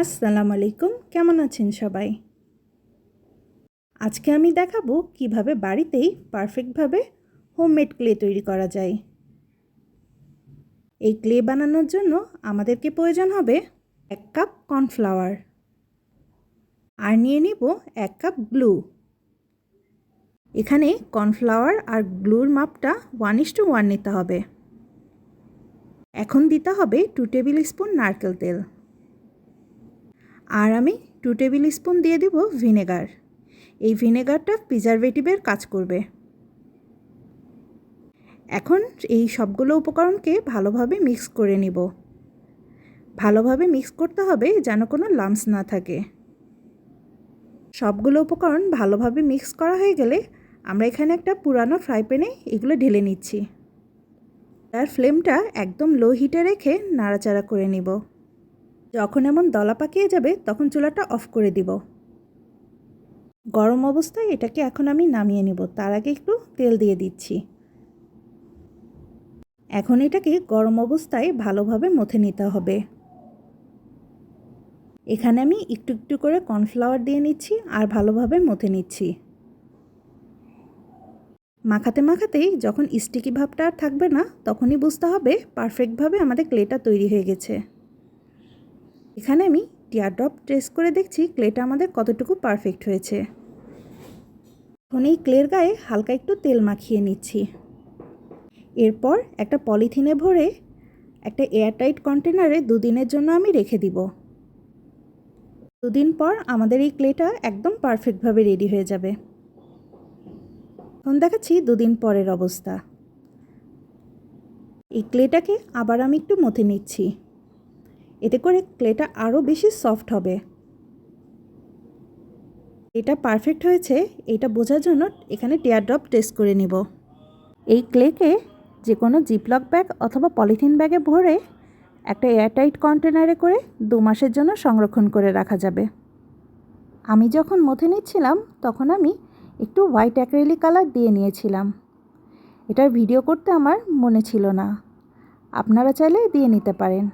আসসালামু আলাইকুম, কেমন আছেন সবাই? আজকে আমি দেখাবো কীভাবে বাড়িতেই পারফেক্টভাবে হোমমেড ক্লে তৈরি করা যায়। এই ক্লে বানানোর জন্য আমাদেরকে প্রয়োজন হবে এক কাপ কর্নফ্লাওয়ার। আর নিয়ে নিব এক কাপ গ্লু। এখানে কর্নফ্লাওয়ার আর গ্লুর মাপটা ওয়ান ইস টু ওয়ান নিতে হবে। এখন দিতে হবে টু টেবিল স্পুন নারকেল তেল। আর আমি টু টেবিল স্পুন দিয়ে দিব ভিনেগার এই ভিনেগারটা প্রিজারভেটিভের কাজ করবে। এখন এই সবগুলো উপকরণকে ভালোভাবে মিক্স করে নিব। ভালোভাবে মিক্স করতে হবে যেন কোনো লামস না থাকে। সবগুলো উপকরণ ভালোভাবে মিক্স করা হয়ে গেলে আমরা এখানে একটা পুরানো ফ্রাই প্যানে এগুলো ঢেলে নিচ্ছি। তার ফ্লেমটা একদম লো হিটে রেখে নাড়াচাড়া করে নিব। যখন এমন দলা পাকিয়ে যাবে, তখন চুলাটা অফ করে দিব। গরম অবস্থায় এটাকে এখন আমি নামিয়ে নেব। তার আগে একটু তেল দিয়ে দিচ্ছি। এখন এটাকে গরম অবস্থায় ভালোভাবে মথে নিতে হবে। এখানে আমি একটু একটু করে কর্নফ্লাওয়ার দিয়ে নিচ্ছি আর ভালোভাবে মথে নিচ্ছি। মাখাতে মাখাতেই যখন স্টিকি ভাবটা আর থাকবে না, তখনই বুঝতে হবে পারফেক্টভাবে আমাদের ক্লেটা তৈরি হয়ে গেছে। এখানে আমি টিয়ার ড্রপ টেস্ট করে দেখছি ক্লেটা আমাদের কতটুকু পারফেক্ট হয়েছে। এখন এই ক্লের গায়ে হালকা একটু তেল মাখিয়ে নিচ্ছি। এরপর একটা পলিথিনে ভরে একটা এয়ারটাইট কন্টেনারে দুদিনের জন্য আমি রেখে দিব। দুদিন পর আমাদের এই ক্লেটা একদম পারফেক্টভাবে রেডি হয়ে যাবে। এখন দেখাচ্ছি দুদিন পরের অবস্থা। এই ক্লেটাকে আবার আমি একটু মথে নিচ্ছি। এতে করে ক্লেটা আরও বেশি সফট হবে। এটা পারফেক্ট হয়েছে, এটা বোঝার জন্য এখানে টিয়ার ড্রপ টেস্ট করে নিব। এই ক্লেকে যে কোনো জিপলক ব্যাগ অথবা পলিথিন ব্যাগে ভরে একটা এয়ারটাইট কন্টেনারে করে দু মাসের জন্য সংরক্ষণ করে রাখা যাবে। আমি যখন মথে নিচ্ছিলাম, তখন আমি একটু হোয়াইট অ্যাক্রেলি কালার দিয়ে নিয়েছিলাম। এটার ভিডিও করতে আমার মনে ছিল না। আপনারা চাইলে দিয়ে নিতে পারেন।